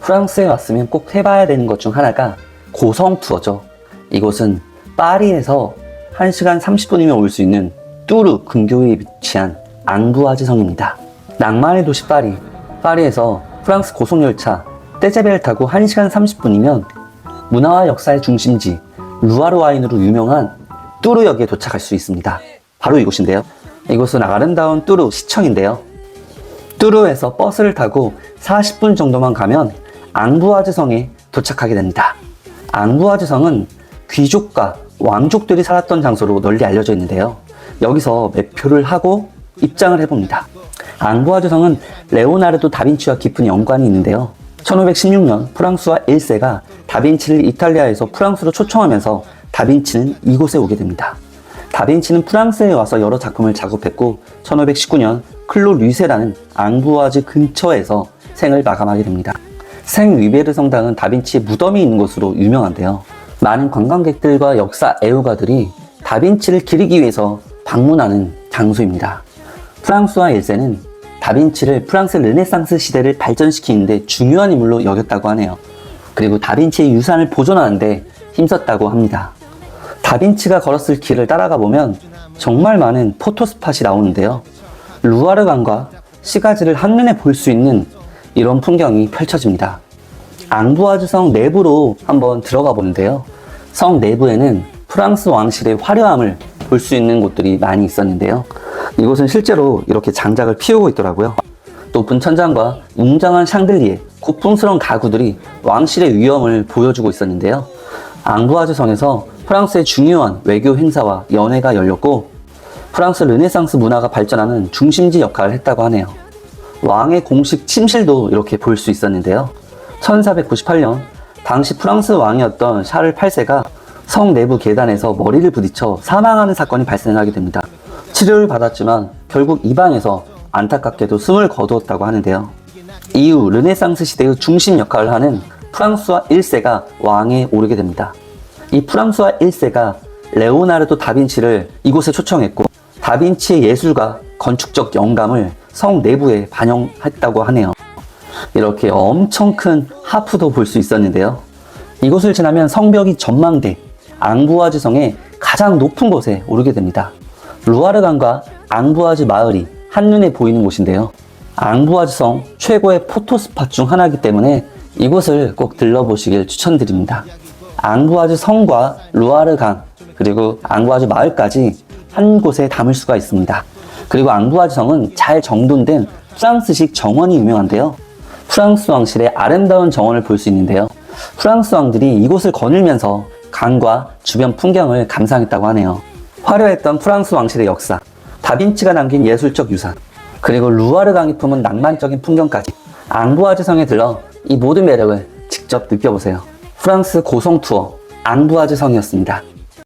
프랑스에 왔으면 꼭 해봐야 되는 것 중 하나가 고성 투어죠. 이곳은 파리에서 1시간 30분이면 올 수 있는 뚜르 근교에 위치한 앙부아즈 성입니다. 낭만의 도시 파리. 파리에서 프랑스 고속열차 떼제벨 타고 1시간 30분이면 문화와 역사의 중심지 루아르 와인으로 유명한 뚜르역에 도착할 수 있습니다. 바로 이곳인데요. 이곳은 아름다운 뚜르 시청인데요. 뚜르에서 버스를 타고 40분 정도만 가면 앙부아즈 성에 도착하게 됩니다. 앙부아즈 성은 귀족과 왕족들이 살았던 장소로 널리 알려져 있는데요. 여기서 매표를 하고 입장을 해봅니다. 앙부아즈 성은 레오나르도 다빈치와 깊은 연관이 있는데요. 1516년 프랑스와 1세가 다빈치를 이탈리아에서 프랑스로 초청하면서 다빈치는 이곳에 오게 됩니다. 다빈치는 프랑스에 와서 여러 작품을 작업했고 1519년 클로 류세라는 앙부아즈 근처에서 생을 마감하게 됩니다. 생 위베르 성당은 다빈치의 무덤이 있는 곳으로 유명한데요. 많은 관광객들과 역사 애호가들이 다빈치를 기리기 위해서 방문하는 장소입니다. 프랑스와 1세는 다빈치를 프랑스 르네상스 시대를 발전시키는데 중요한 인물로 여겼다고 하네요. 그리고 다빈치의 유산을 보존하는데 힘썼다고 합니다. 다빈치가 걸었을 길을 따라가 보면 정말 많은 포토스팟이 나오는데요. 루아르 강과 시가지를 한눈에 볼 수 있는 이런 풍경이 펼쳐집니다. 앙부아즈 성 내부로 한번 들어가 보는데요. 성 내부에는 프랑스 왕실의 화려함을 볼 수 있는 곳들이 많이 있었는데요. 이곳은 실제로 이렇게 장작을 피우고 있더라고요. 높은 천장과 웅장한 샹들리에 고풍스러운 가구들이 왕실의 위엄을 보여주고 있었는데요. 앙부아즈 성에서 프랑스의 중요한 외교 행사와 연회가 열렸고 프랑스 르네상스 문화가 발전하는 중심지 역할을 했다고 하네요. 왕의 공식 침실도 이렇게 볼 수 있었는데요. 1498년 당시 프랑스 왕이었던 샤를 8세가 성 내부 계단에서 머리를 부딪혀 사망하는 사건이 발생하게 됩니다. 치료를 받았지만 결국 이 방에서 안타깝게도 숨을 거두었다고 하는데요. 이후 르네상스 시대의 중심 역할을 하는 프랑스와 1세가 왕에 오르게 됩니다. 이 프랑스와 1세가 레오나르도 다빈치를 이곳에 초청했고 다빈치의 예술과 건축적 영감을 성 내부에 반영했다고 하네요. 이렇게 엄청 큰 하프도 볼 수 있었는데요. 이곳을 지나면 성벽이 전망대 앙부아즈 성의 가장 높은 곳에 오르게 됩니다. 루아르강과 앙부아즈 마을이 한눈에 보이는 곳인데요. 앙부아즈 성 최고의 포토스팟 중 하나이기 때문에 이곳을 꼭 들러보시길 추천드립니다. 앙부아즈 성과 루아르강 그리고 앙부아즈 마을까지 한 곳에 담을 수가 있습니다. 그리고 앙부아즈 성은 잘 정돈된 프랑스식 정원이 유명한데요. 프랑스 왕실의 아름다운 정원을 볼 수 있는데요. 프랑스 왕들이 이곳을 거닐면서 강과 주변 풍경을 감상했다고 하네요. 화려했던 프랑스 왕실의 역사, 다빈치가 남긴 예술적 유산, 그리고 루아르 강이 품은 낭만적인 풍경까지 앙부아즈 성에 들러 이 모든 매력을 직접 느껴보세요. 프랑스 고성 투어 앙부아즈 성이었습니다.